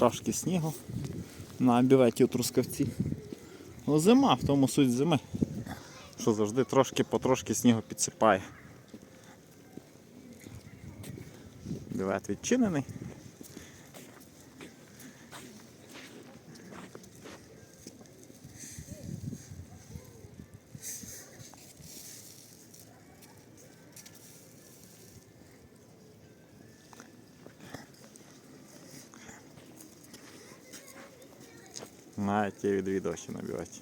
Трошки снігу на бюветі у трускавці. Ну, зима, в тому суть зими. Що завжди трошки потрошки снігу підсипає. Білет відчинений. Навіть є відвідувачі на бюветі.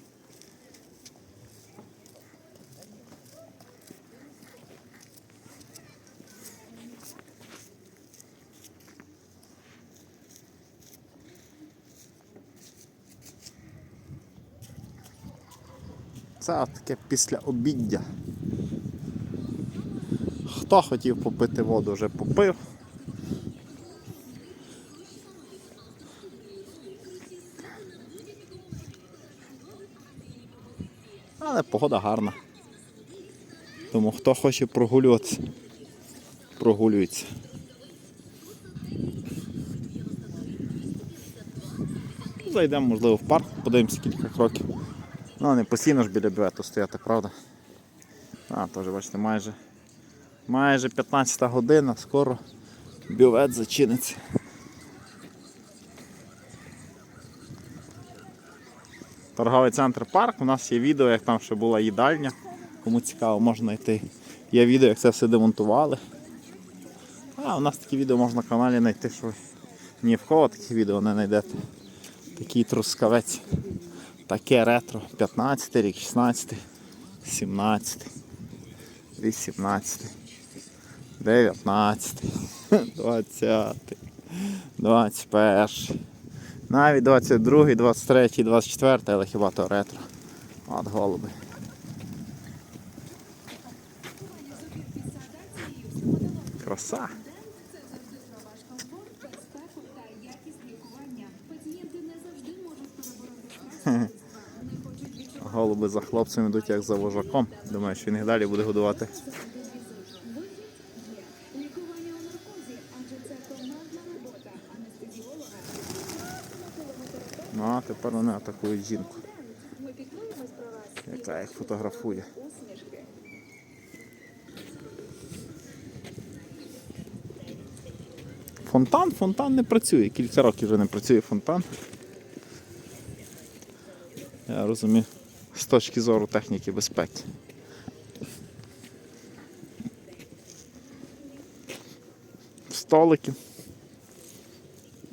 Це таке після обіддя. Хто хотів попити воду, вже попив. Але погода гарна. Тому хто хоче прогулюватися, прогулюється. Зайдемо, можливо, в парк, подивимося кілька кроків. Ну, не постійно ж біля бювету стояти, правда? А, теж бачите, майже, майже 15 година, скоро бювет зачиниться. Торговий центр парк. У нас є відео, як там ще була їдальня. Кому цікаво, можна йти. Є відео, як це все демонтували. А у нас такі відео можна на каналі знайти, що ні в кого такі відео не знайдете. Такий трускавець. Таке ретро. 15 рік, 16, 17, 18, 19, 20, 21. Навіть 22, 23, 24, але хіба то ретро. От голуби. Краса. Голуби за хлопцем йдуть як за вожаком. Думаю, що він їх далі буде годувати. Ну а тепер вони атакують жінку, яка їх фотографує. Фонтан, фонтан не працює. Кілька років вже не працює фонтан. Я розумію, з точки зору техніки безпеки. Столики.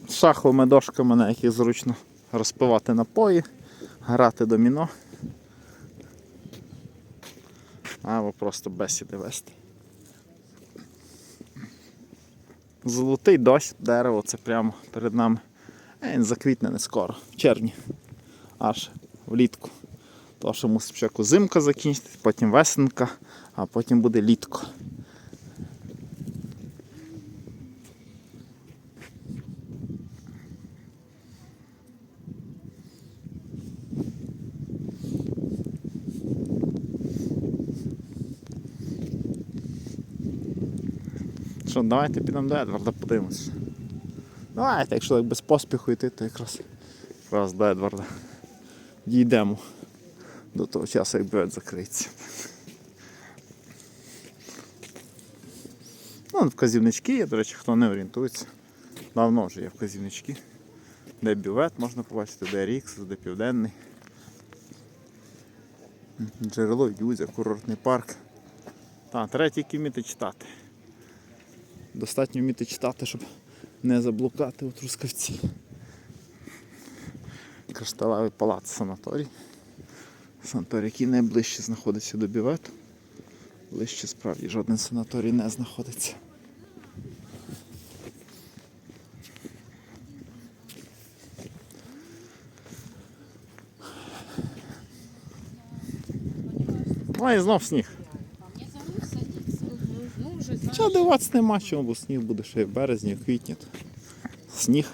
З шаховими дошками, на яких зручно розпивати напої, грати доміно. Або просто бесіди вести. Золотий дощ, дерево, це прямо перед нами. Е, Він заквітне не скоро, в червні, аж влітку. То, що мусить спочатку зимка закінчитись, потім весенка, а потім буде літко. Що, давайте підемо до Едварда подивимося. Давайте, якщо так без поспіху йти, то якраз, якраз до Едварда дійдемо до того часу, як бювет закриється. Ну, вказівнички є, до речі, хто не орієнтується. Давно вже є вказівнички. Де бювет можна побачити, де Рікс, де Південний. Джерело Юзя, курортний парк. Так, треба вміти читати. Достатньо вміти читати, щоб не заблукати у Трускавці. Кришталевий палац санаторій. Санаторій, який найближче знаходиться до бювету. Ближче справді жоден санаторій не знаходиться. Ну і знов сніг. Уже диватися нема чому, бо сніг буде ще й в березні, в квітні. Сніг.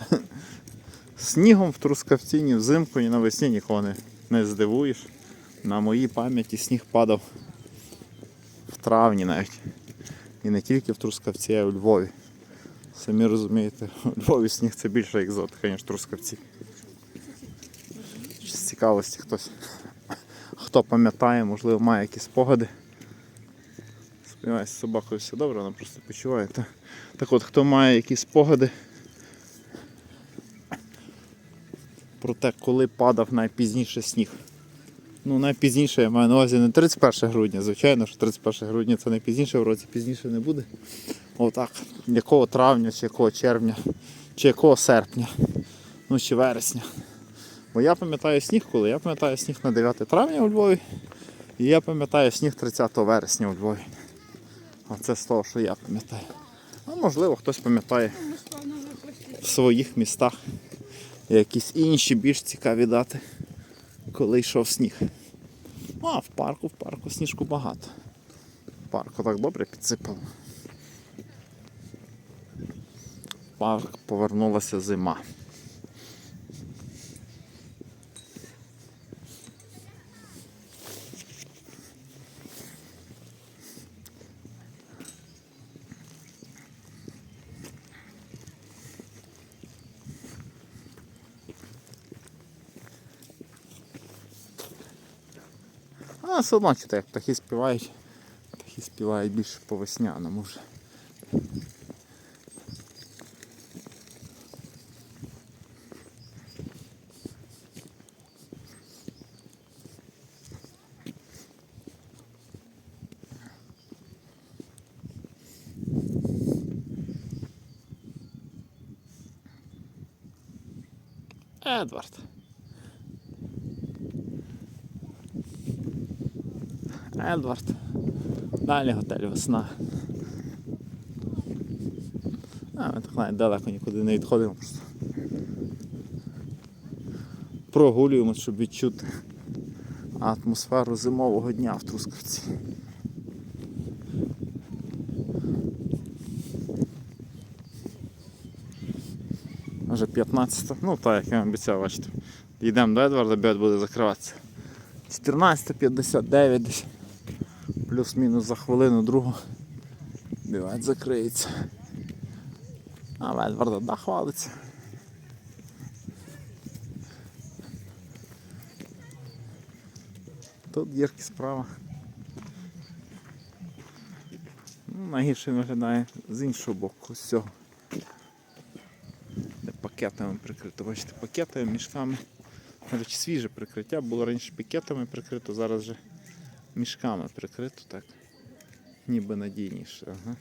Снігом в Трускавці ні взимку, ні навесні нікого не, не здивуєш. На моїй пам'яті сніг падав в травні навіть. І не тільки в Трускавці, а й у Львові. Самі розумієте, у Львові сніг це більша екзотика, ніж трускавці. З цікавості хтось, хто пам'ятає, можливо, має якісь спогади. З собакою все добре, вона просто почуває. Та- Так от, хто має якісь спогади про те, коли падав найпізніше сніг. Ну, найпізніше я маю на увазі не 31 грудня, звичайно, що 31 грудня це найпізніше, в році пізніше не буде. Отак, якого травня, чи якого червня, чи якого серпня, ну чи вересня. Бо я пам'ятаю сніг коли? Я пам'ятаю сніг на 9 травня у Львові, і я пам'ятаю сніг 30 вересня у Львові. Оце з того, що я пам'ятаю. А можливо, хтось пам'ятає в своїх містах якісь інші більш цікаві дати, коли йшов сніг. А, в парку, в парку сніжку багато. Парку так добре підсипало. Парк повернулася зима. А все одно чите, як птахи співають. Птахи співають більше по весняному вже. Едвард. Едвард. Далі готель весна. А, ми так навіть далеко нікуди не відходимо просто. Прогулюємо, щоб відчути атмосферу зимового дня в Трускавці. Вже 15, ну так, як я обіцяв, бачите. Йдемо до Едварда, бед буде закриватися. 14.59 десь. Плюс-мінус за хвилину другу. Бівець закриється. А в Едварда дах валиться. Тут дірки справа. Ну, найгірше виглядає з іншого боку, з цього. Де пакетами прикрито. Бачите, пакетами, мішками. Речі, свіже прикриття, було раніше пакетами прикрито, зараз вже мішками прикрито так. Ніби надійніше. Ага.